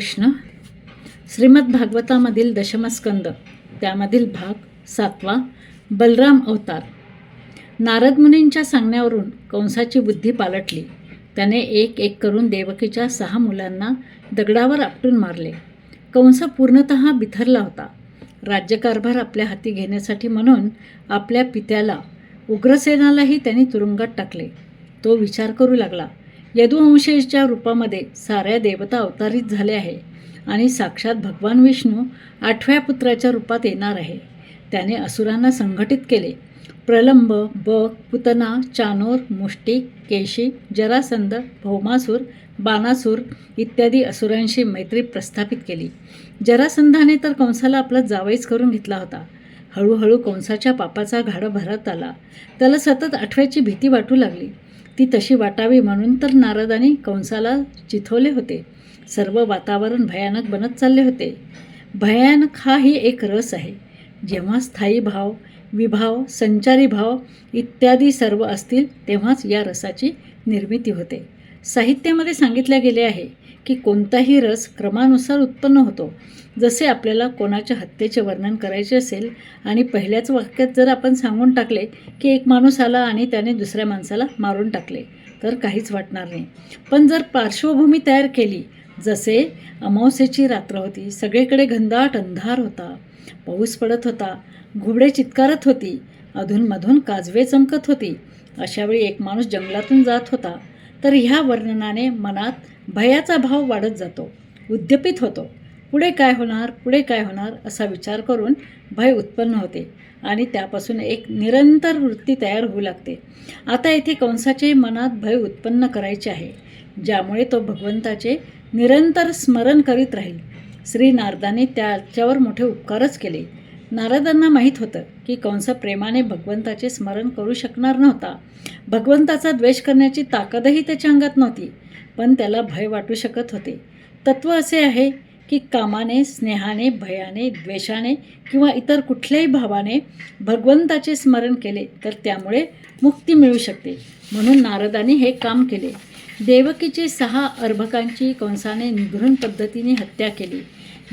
कृष्ण श्रीमद भागवतामधील दशमस्कंद त्यामधील भाग सातवा बलराम अवतार. नारद मुनींच्या सांगण्यावरून कंसाची बुद्धी पालटली. त्याने एक एक करून देवकीच्या सहा मुलांना दगडावर आपटून मारले. कंस पूर्णत बिथरला होता. राज्यकारभार आपल्या हाती घेण्यासाठी म्हणून आपल्या पित्याला उग्रसेनालाही त्यांनी तुरुंगात टाकले. तो विचार करू लागला. यदुवंशेच्या रूपामध्ये साऱ्या देवता अवतारित झाले आहे आणि साक्षात भगवान विष्णू आठव्या पुत्राच्या रूपात येणार आहे. त्याने असुरांना संघटित केले. प्रलंब बक पुतना चानोर मुष्टिक केशी जरासंध भौमासूर बाणासूर इत्यादी असुरांशी मैत्री प्रस्थापित केली. जरासंधाने तर कंसाला आपला जावईच करून घेतला होता. हळूहळू कंसाच्या पापाचा घाडा भरत आला. त्याला सतत आठव्याची भीती वाटू लागली. ती तशी वाटावी म्हणून तर नारदाने कंसाला चिथवले होते. सर्व वातावरण भयानक बनत चालले होते. भयानक हा ही एक रस आहे. जेव्हा स्थायी भाव विभाव संचारी भाव इत्यादी सर्व असतील तेव्हाच या रसाची निर्मिती होते. साहित्यामध्ये सांगितले गेले आहे की कोणताही रस क्रमानुसार उत्पन्न होतो. जसे आपल्याला कोणाच्या हत्येचे वर्णन करायचे असेल आणि पहिल्याच वाक्यात जर आपण सांगून टाकले की एक माणूस आला आणि त्याने दुसऱ्या माणसाला मारून टाकले तर काहीच वाटणार नाही. पण जर पार्श्वभूमी तयार केली जसे अमावस्येची रात्र होती सगळीकडे घनदाट अंधार होता पाऊस पडत होता घुबडे चित्कारत होती अधूनमधून काजवे चमकत होती अशावेळी एक माणूस जंगलातून जात होता तर ह्या वर्णनाने मनात भयाचा भाव वाढत जातो उद्यपित होतो. पुढे काय होणार? पुढे काय होणार? असा विचार करून भय उत्पन्न होते आणि त्यापासून एक निरंतर वृत्ती तयार होऊ लागते. आता येथे कंसाचे मनात भय उत्पन्न करायचे आहे ज्यामुळे तो भगवंताचे निरंतर स्मरण करीत राहील. श्री नारदाने त्याच्यावर मोठे उपकारच केले. नारदांना माहीत होतं की कंस प्रेमाने भगवंताचे स्मरण करू शकणार नव्हता. भगवंताचा द्वेष करण्याची ताकदही त्याच्या अंगात नव्हती पण त्याला भय वाटू शकत होते. तत्त्व असे आहे की कामाने स्नेहाने भयाने द्वेषाने किंवा इतर कुठल्याही भावाने भगवंताचे स्मरण केले तर त्यामुळे मुक्ती मिळू शकते. म्हणून नारदाने हे काम केले. देवकीची सहा अर्भकांची कंसाने निघृण पद्धतीने हत्या केली.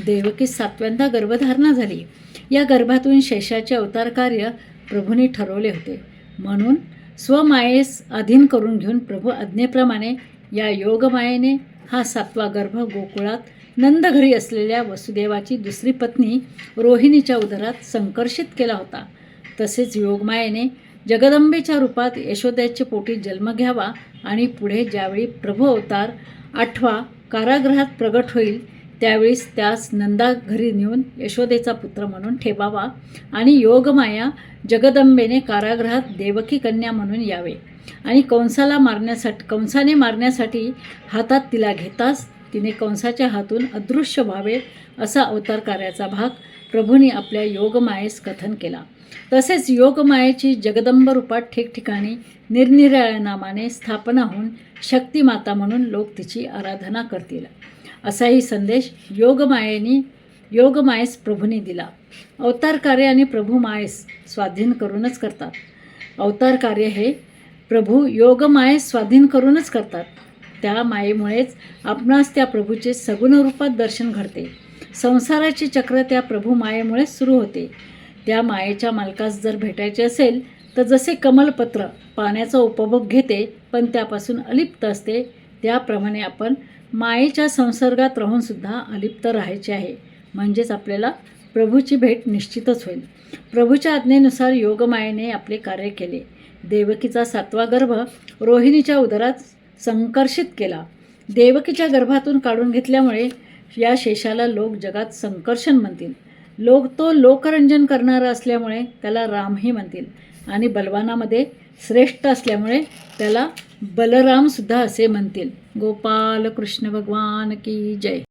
देवकी सातव्यांदा गर्भधारणा झाली. या गर्भातून शेषाचे अवतार कार्य प्रभूने ठरवले होते. म्हणून स्वमायेस अधीन करून घेऊन प्रभू आज्ञेप्रमाणे या योगमायेने हा सातवा गर्भ गोकुळात नंदघरी असलेल्या वसुदेवाची दुसरी पत्नी रोहिणीच्या उदरात संकर्षित केला होता. तसेच योगमायेने जगदंबेच्या रूपात यशोद्याचे पोटी जन्म घ्यावा आणि पुढे ज्यावेळी प्रभू अवतार आठवा कारागृहात प्रगट होईल त्यावेळीस त्यास नंदा घरी नेऊन यशोदेचा पुत्र म्हणून ठेवावा आणि योगमाया जगदंबेने कारागृहात देवकी कन्या म्हणून यावे. आणि कंसाला मारण्यासाठी कंसाने मारण्यासाठी हातात तिला घेताच तिने कंसाच्या हातून अदृश्य व्हावे असा अवतार कार्याचा भाग प्रभूंनी आपल्या योगमायेस कथन केला. तसेच योगमायेची जगदंब रूपात ठिकठिकाणी निरनिराळ्या नामाने स्थापना होऊन शक्तिमाता म्हणून लोक तिची आराधना करतील. असाही संदेश योगमायेनी योगमायेस प्रभूने दिला. अवतार कार्य आणि प्रभू मायेस स्वाधीन करूनच करतात. अवतार कार्य हे प्रभू योगमायेस स्वाधीन करूनच करतात. त्या मायेमुळेच आपणास त्या प्रभूचे सगुण रूपात दर्शन घडते. संसाराचे चक्र त्या प्रभू मायेमुळेच सुरू होते. त्या मायेच्या मालकास जर भेटायचे असेल तर जसे कमलपत्र पाण्याचा उपभोग घेते पण त्यापासून अलिप्त असते त्याप्रमाणे आपण मायेच्या संसर्गात राहूनसुद्धा अलिप्त राहायचे आहे. म्हणजेच आपल्याला प्रभूची भेट निश्चितच होईल. प्रभूच्या आज्ञेनुसार योगमायेने आपले कार्य केले. देवकीचा सातवा गर्भ रोहिणीच्या उदरात संकर्षित केला. देवकीच्या गर्भातून काढून घेतल्यामुळे या शेषाला लोक जगात संकर्षण म्हणतील. लोक तो लोकरंजन करणारा असल्यामुळे त्याला रामही म्हणतील. आणि बलवानामध्ये श्रेष्ठ असल्यामुळे त्याला बलरामसुद्धा असे म्हणतील. गोपाल कृष्ण भगवान की जय.